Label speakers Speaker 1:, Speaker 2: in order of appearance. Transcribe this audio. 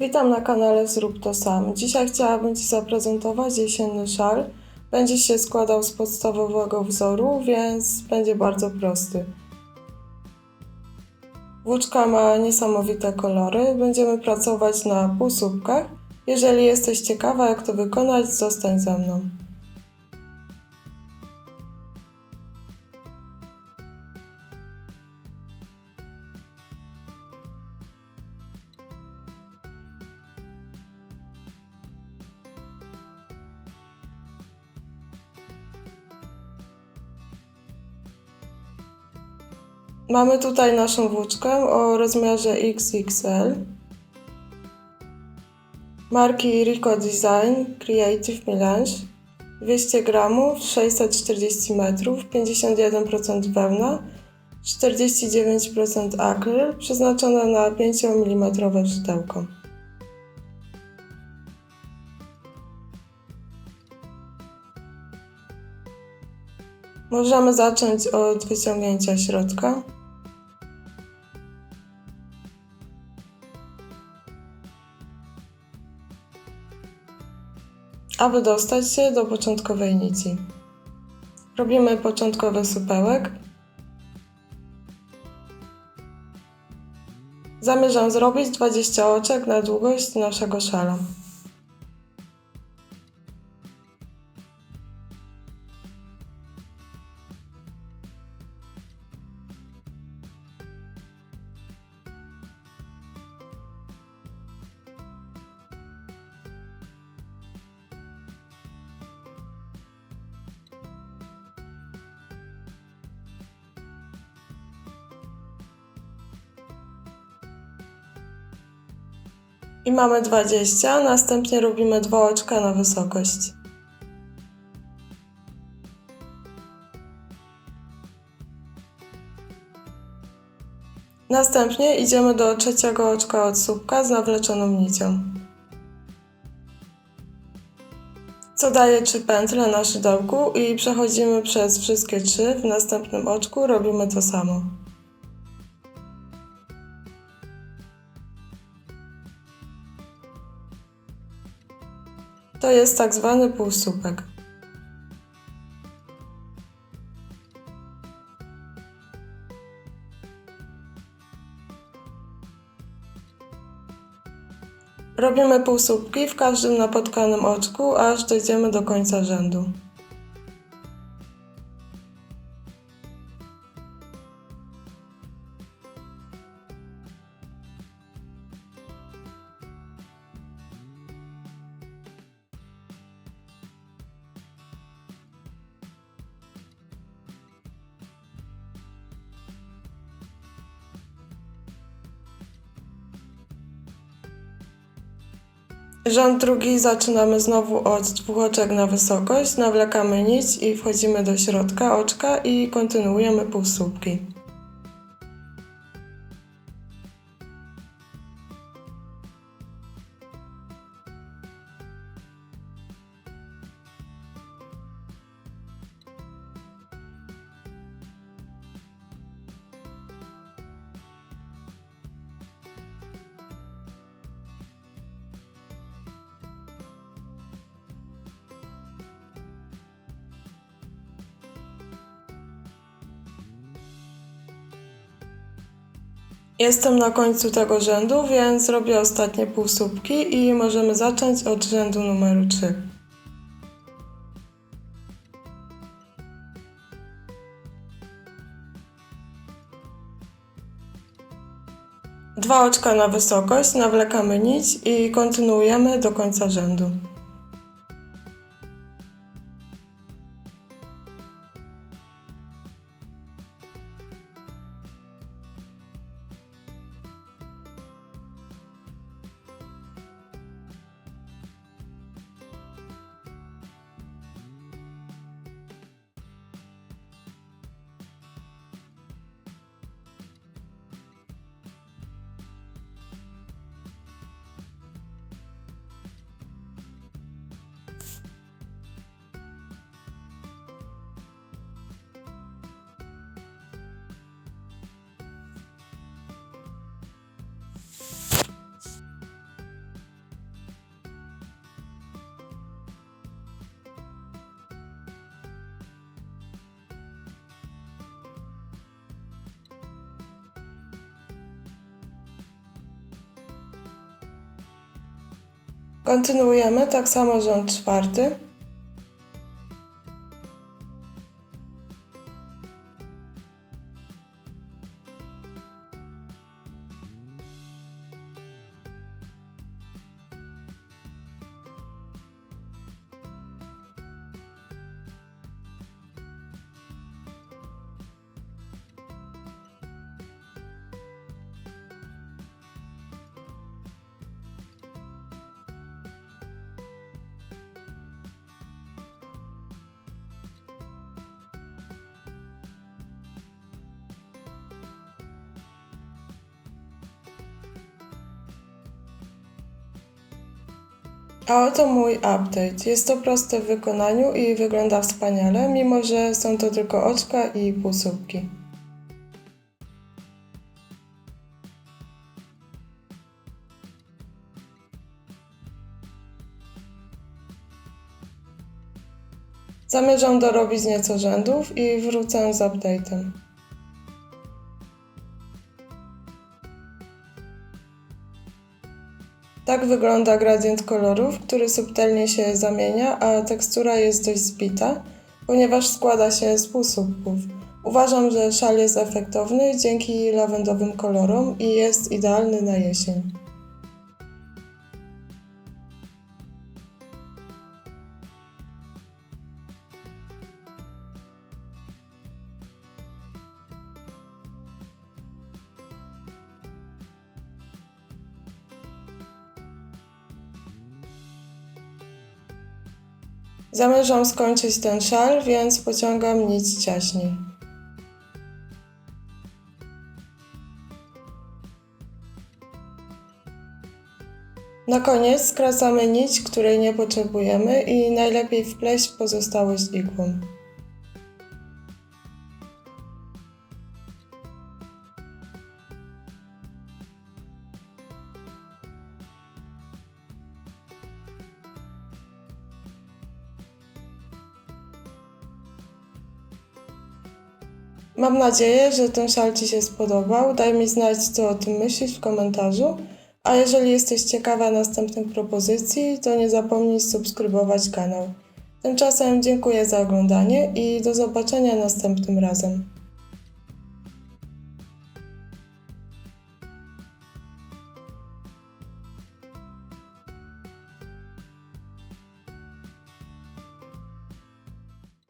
Speaker 1: Witam na kanale Zrób to sam. Dzisiaj chciałabym Ci zaprezentować jesienny szal. Będzie się składał z podstawowego wzoru, więc będzie bardzo prosty. Włóczka ma niesamowite kolory. Będziemy pracować na półsłupkach. Jeżeli jesteś ciekawa jak to wykonać, zostań ze mną. Mamy tutaj naszą włóczkę o rozmiarze XXL. Marki Rico Design Creative Melange. 200 gramów, 640 metrów, 51% wełna, 49% akryl, przeznaczone na 5 mm szydełko. Możemy zacząć od wyciągnięcia środka. Aby dostać się do początkowej nici. Robimy początkowy supełek. Zamierzam zrobić 20 oczek na długość naszego szala. I mamy 20, następnie robimy dwa oczka na wysokość. Następnie idziemy do trzeciego oczka od słupka z nawleczoną nicią. Co daje 3 pętle na szydełku i przechodzimy przez wszystkie trzy. W następnym oczku robimy to samo. To jest tak zwany półsłupek. Robimy półsłupki w każdym napotkanym oczku, aż dojdziemy do końca rzędu. Rząd drugi zaczynamy znowu od dwóch oczek na wysokość, nawlekamy nić i wchodzimy do środka oczka i kontynuujemy półsłupki. Jestem na końcu tego rzędu, więc robię ostatnie półsłupki i możemy zacząć od rzędu numeru 3. Dwa oczka na wysokość, nawlekamy nić i kontynuujemy do końca rzędu. Kontynuujemy tak samo rząd czwarty. A oto mój update. Jest to proste w wykonaniu i wygląda wspaniale, mimo że są to tylko oczka i półsłupki. Zamierzam dorobić nieco rzędów i wrócę z update'em. Tak wygląda gradient kolorów, który subtelnie się zamienia, a tekstura jest dość zbita, ponieważ składa się z półsłupków. Uważam, że szal jest efektowny dzięki lawendowym kolorom i jest idealny na jesień. Zamierzam skończyć ten szal, więc pociągam nić ciaśniej. Na koniec skracamy nić, której nie potrzebujemy i najlepiej wpleść pozostałość igłą. Mam nadzieję, że ten szal Ci się spodobał. Daj mi znać, co o tym myślisz w komentarzu. A jeżeli jesteś ciekawa następnych propozycji, to nie zapomnij subskrybować kanał. Tymczasem dziękuję za oglądanie i do zobaczenia następnym razem.